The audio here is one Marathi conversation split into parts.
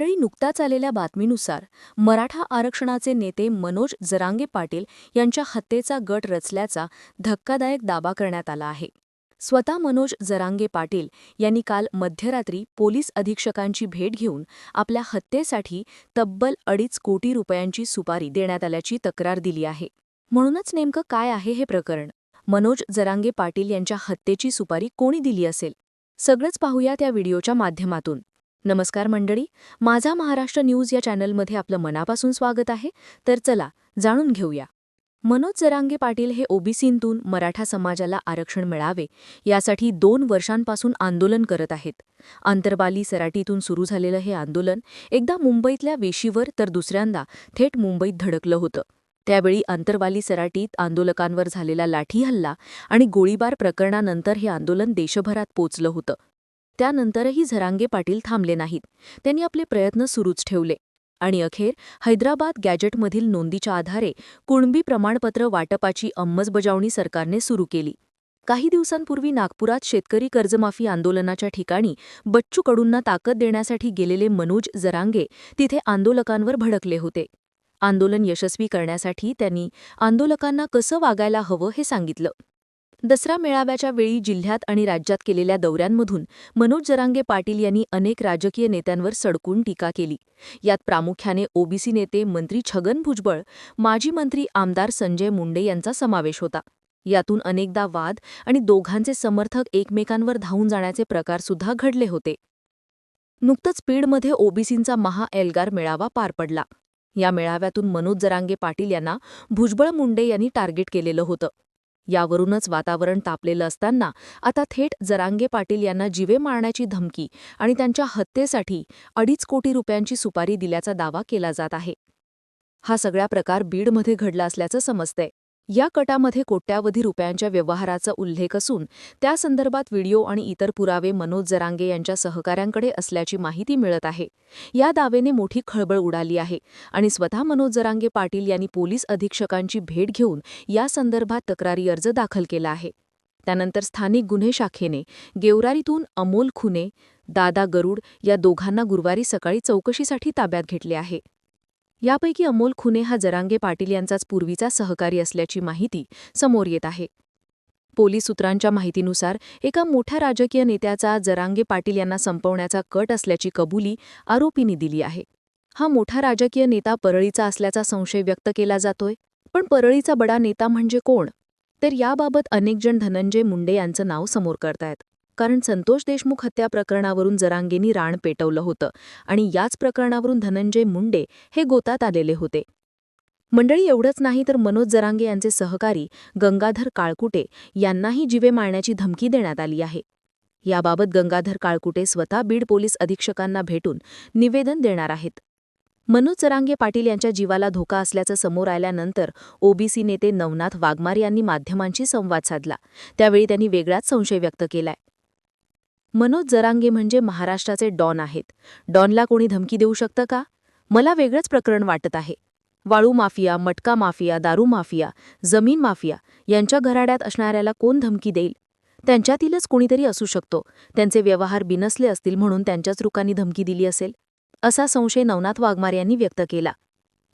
मंडळी नुकताच आलेल्या बातमीनुसार मराठा आरक्षणाचे नेते मनोज जरांगे पाटील यांच्या हत्येचा गट रचल्याचा धक्कादायक दावा करण्यात आला आहे. स्वतः मनोज जरांगे पाटील यांनी काल मध्यरात्री पोलीस अधीक्षकांची भेट घेऊन आपल्या हत्येसाठी तब्बल अडीच कोटी रुपयांची सुपारी देण्यात आल्याची तक्रार दिली आहे. म्हणूनच नेमकं काय आहे हे प्रकरण? मनोज जरांगे पाटील यांच्या हत्येची सुपारी कोणी दिली असेल? सगळंच पाहूया त्या व्हिडिओच्या माध्यमातून. नमस्कार मंडळी माझा महाराष्ट्र न्यूज या चॅनलमध्ये आपलं मनापासून स्वागत आहे. तर चला जाणून घेऊया. मनोज जरांगे पाटील हे ओबीसींतून मराठा समाजाला आरक्षण मिळावे यासाठी दोन वर्षांपासून आंदोलन करत आहेत. आंतरबाली सराटीतून सुरू झालेलं हे आंदोलन एकदा मुंबईतल्या वेशीवर तर दुसऱ्यांदा थेट मुंबईत धडकलं होतं. त्यावेळी आंतरवाली सराटीत आंदोलकांवर झालेला लाठी हल्ला आणि गोळीबार प्रकरणानंतर हे आंदोलन देशभरात पोचलं होतं. त्यानंतरही झरांगे पाटील थांबले नाहीत. त्यांनी आपले प्रयत्न सुरूच ठेवले. आणि अखेर हैदराबाद गॅजेटमधील नोंदीच्या आधारे कुणबी प्रमाणपत्र वाटपाची अंमलबजावणी सरकारने सुरू केली. काही दिवसांपूर्वी नागपुरात शेतकरी कर्जमाफी आंदोलनाच्या ठिकाणी बच्चू कडूंना ताकद देण्यासाठी गेलेले मनोज जरांगे तिथे आंदोलकांवर भडकले होते. आंदोलन यशस्वी करण्यासाठी त्यांनी आंदोलकांना कसं वागायला हवं हे सांगितलं. दसरा मेळाव्याच्या वेळी जिल्ह्यात आणि राज्यात केलेल्या दौऱ्यांमधून मनोज जरांगे पाटील यांनी अनेक राजकीय नेत्यांवर सडकून टीका केली. यात प्रामुख्याने ओबीसी नेते मंत्री छगन भुजबळ माजी मंत्री आमदार संजय मुंडे यांचा समावेश होता. यातून अनेकदा वाद आणि दोघांचे समर्थक एकमेकांवर धावून जाण्याचे प्रकारसुद्धा घडले होते. नुकतंच पीडमध्ये ओबीसींचा महा एल्गार मेळावा पार पडला. या मेळाव्यातून मनोज जरांगे पाटील यांना भुजबळ मुंडे यांनी टार्गेट केलेलं होतं. यावरूनच वातावरण तापलेलं असताना आता थेट जरांगे पाटील यांना जिवे मारण्याची धमकी आणि त्यांच्या हत्येसाठी अडीच कोटी रुपयांची सुपारी दिल्याचा दावा केला जात आहे. हा सगळा प्रकार बीडमध्ये घडला असल्याचं समजतंय. या कटामध्ये कोट्यावधी रुपयांच्या व्यवहाराचा उल्लेख असून त्यासंदर्भात व्हिडिओ आणि इतर पुरावे मनोज जरांगे यांच्या सहकाऱ्यांकडे असल्याची माहिती मिळत आहे. या दावेने मोठी खळबळ उडाली आहे आणि स्वतः मनोज जरांगे पाटील यांनी पोलीस अधीक्षकांची भेट घेऊन या संदर्भात तक्रारी अर्ज दाखल केला आहे. त्यानंतर स्थानिक गुन्हे शाखेने गेवरारीतून अमोल खुने दादा गरुड या दोघांना गुरुवारी सकाळी चौकशीसाठी ताब्यात घेतले आहे. यापैकी अमोल खुने हा जरांगे पाटील यांचाच पूर्वीचा सहकारी असल्याची माहिती समोर येत आहे. पोलीस सूत्रांच्या माहितीनुसार एका मोठ्या राजकीय नेत्याचा जरांगे पाटील यांना संपवण्याचा कट असल्याची कबुली आरोपींनी दिली आहे. हा मोठा राजकीय नेता परळीचा असल्याचा संशय व्यक्त केला जातोय. पण परळीचा बडा नेता म्हणजे कोण? तर याबाबत अनेकजण धनंजय मुंडे यांचं नाव समोर करतायत. कारण संतोष देशमुख हत्या प्रकरणावरून जरांगेनी राण पेटवलं होतं आणि याच प्रकरणावरून धनंजय मुंडे हे गोतात आलेले होते. मंडळी एवढंच नाही तर मनोज जरांगे यांचे सहकारी गंगाधर काळकुटे यांनाही जिवे मारण्याची धमकी देण्यात आली आहे. याबाबत गंगाधर काळकुटे स्वतः बीड पोलीस अधीक्षकांना भेटून निवेदन देणार आहेत. मनोज जरांगे पाटील यांच्या जीवाला धोका असल्याचं समोर आल्यानंतर ओबीसी नेते नवनाथ वाघमार यांनी माध्यमांशी संवाद साधला. त्यावेळी त्यांनी वेगळाच संशय व्यक्त केलाय. मनोज जरांगे म्हणजे महाराष्ट्राचे डॉन आहेत. डॉनला कोणी धमकी देऊ शकतं का? मला वेगळंच प्रकरण वाटत आहे. वाळू माफिया मटका माफिया दारू माफिया जमीन माफिया यांच्या घराड्यात असणाऱ्याला कोण धमकी देईल? त्यांच्यातीलच कोणीतरी असू शकतो. त्यांचे व्यवहार बिनसले असतील म्हणून त्यांच्याच रुकांनी धमकी दिली असेल. असा संशय नवनाथ वाघमारे यांनी व्यक्त केला.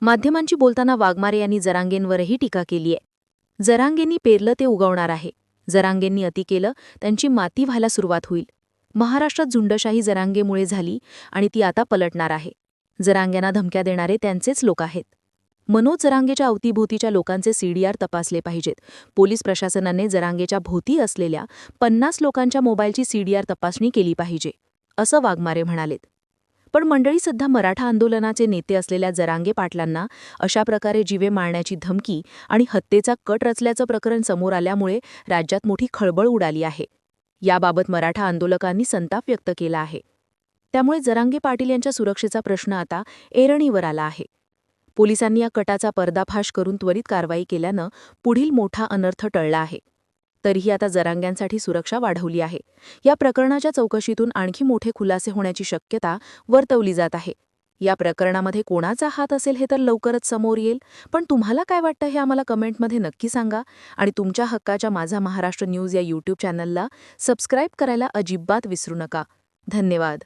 माध्यमांची बोलताना वाघमारे यांनी जरांगेंवरही टीका केलीये जरांगेंनी पेरलं ते उगवणार आहे. जरांगेंनी अति केलं त्यांची माती व्हायला सुरुवात होईल. महाराष्ट्रात झुंडशाही जरांगेमुळे झाली आणि ती आता पलटणार आहे. जरांग्यांना धमक्या देणारे त्यांचेच लोक आहेत. मनोज जरांगेच्या अवतीभोवतीच्या लोकांचे सीडीआर तपासले पाहिजेत. पोलीस प्रशासनाने जरांगेच्या भोवती असलेल्या पन्नास लोकांच्या मोबाईलची सीडीआर तपासणी केली पाहिजे असं वाघमारे म्हणालेत. पण मंडळी सध्या मराठा आंदोलनाचे नेते असलेल्या जरांगे पाटलांना अशा प्रकारे जीवे मारण्याची धमकी आणि हत्येचा कट रचल्याचं प्रकरण समोर आल्यामुळे राज्यात मोठी खळबळ उडाली आहे. याबाबत मराठा आंदोलकांनी संताप व्यक्त केला आहे. त्यामुळे जरांगे पाटील यांच्या सुरक्षेचा प्रश्न आता एरणीवर आला आहे. पोलिसांनी या कटाचा पर्दाफाश करून त्वरित कारवाई केल्यानं पुढील मोठा अनर्थ टळला आहे. तरीही आता जरांग्यांसाठी सुरक्षा वाढवली आहे. या प्रकरणाच्या चौकशीतून आणखी मोठे खुलासे होण्याची शक्यता वर्तवली जात आहे. या प्रकरणामध्ये कोणाचा हात असेल हे तर लवकरच समोर येईल. पण तुम्हाला काय वाटतं हे आम्हाला कमेंटमध्ये नक्की सांगा. आणि तुमच्या हक्काच्या माझा महाराष्ट्र न्यूज या यूट्यूब चॅनलला सबस्क्राईब करायला अजिबात विसरू नका. धन्यवाद.